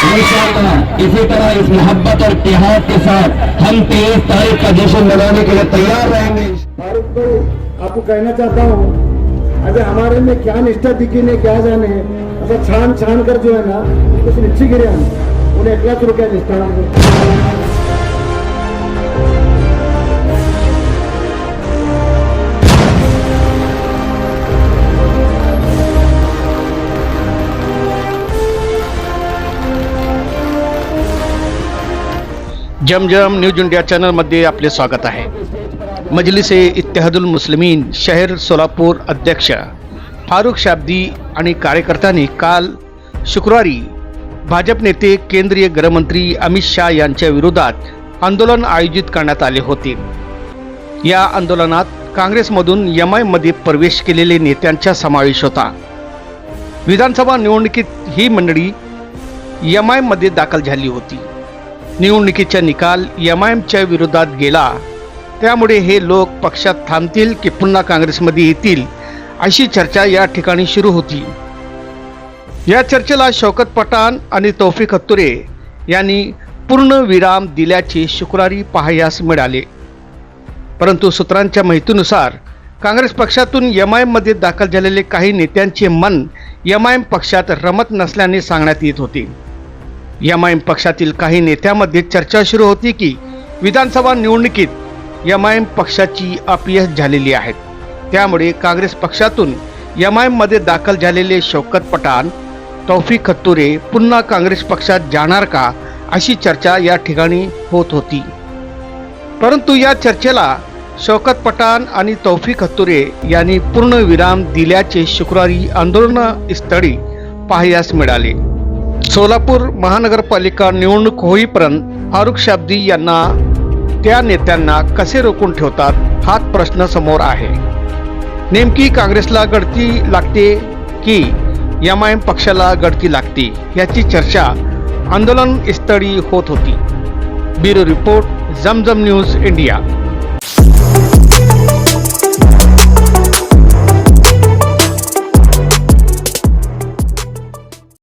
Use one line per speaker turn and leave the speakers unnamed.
इसी तरह इस मोहब्बत और इतिहास के साथ हम तेईस तारीख का जश्न मनाने के लिए तैयार रहेंगे।
फारूक भाई आपको कहना चाहता हूँ, अगर हमारे में क्या निष्ठा दिखी ने क्या जाने अगर छान छान कर जो है ना, कुछ निश्चित गिरे उन्हें एकलाच रुपया निष्ठा
जमजम न्यूज इंडिया चॅनलमध्ये आपले स्वागत आहे. मजलिस ए इत्तेहादुल मुस्लिमीन शहर सोलापूर अध्यक्ष फारुख शाब्दी आणि कार्यकर्त्यांनी काल शुक्रवारी भाजप नेते केंद्रीय गृहमंत्री अमित शाह यांच्या विरोधात आंदोलन आयोजित करण्यात आले होते. या आंदोलनात काँग्रेसमधून एम आयमध्ये प्रवेश केलेले नेत्यांचा समावेश होता. विधानसभा निवडणुकीत ही मंडळी एम आयमध्ये दाखल झाली होती. निवडणुकीचा निकाल एम आय एमच्या विरोधात गेला. त्यामुळे हे लोक पक्षात थांबतील की पुन्हा काँग्रेसमध्ये येतील अशी चर्चा या ठिकाणी सुरू होती. या चर्चेला शौकत पठाण आणि तौफिक हत्तुरे यांनी पूर्ण विराम दिल्याचे शुक्रवारी पाहायास मिळाले. परंतु सूत्रांच्या माहितीनुसार काँग्रेस पक्षातून एम आय एममध्ये दाखल झालेले काही नेत्यांचे मन एम आय एम पक्षात रमत नसल्याने सांगण्यात येत होते. एम आय एम पक्षातील काही नेत्यामध्ये चर्चा सुरू होती की विधानसभा निवडणुकीत एम आय एम पक्षाची अपयश झालेली आहे. त्यामुळे काँग्रेस पक्षातून एम आय एममध्ये दाखल झालेले शौकत पठाण तौफिक खत्तुरे पुन्हा काँग्रेस पक्षात जाणार का अशी चर्चा या ठिकाणी होत होती. परंतु या चर्चेला शौकत पठाण आणि तौफिक हत्तुरे यांनी पूर्ण विराम दिल्याचे शुक्रवारी आंदोलनस्थळी पाहाय्यास मिळाले. सोलापूर महानगरपालिका निवडणूक होईपर्यंत फारुख शाब्दी यांना त्या नेत्यांना कसे रोखून ठेवतात हाच प्रश्न समोर आहे. नेमकी काँग्रेसला गडती लागते की एम आय एम पक्षाला गडती लागते याची चर्चा आंदोलन स्थळी होत होती. Bureau report Jamjam news India.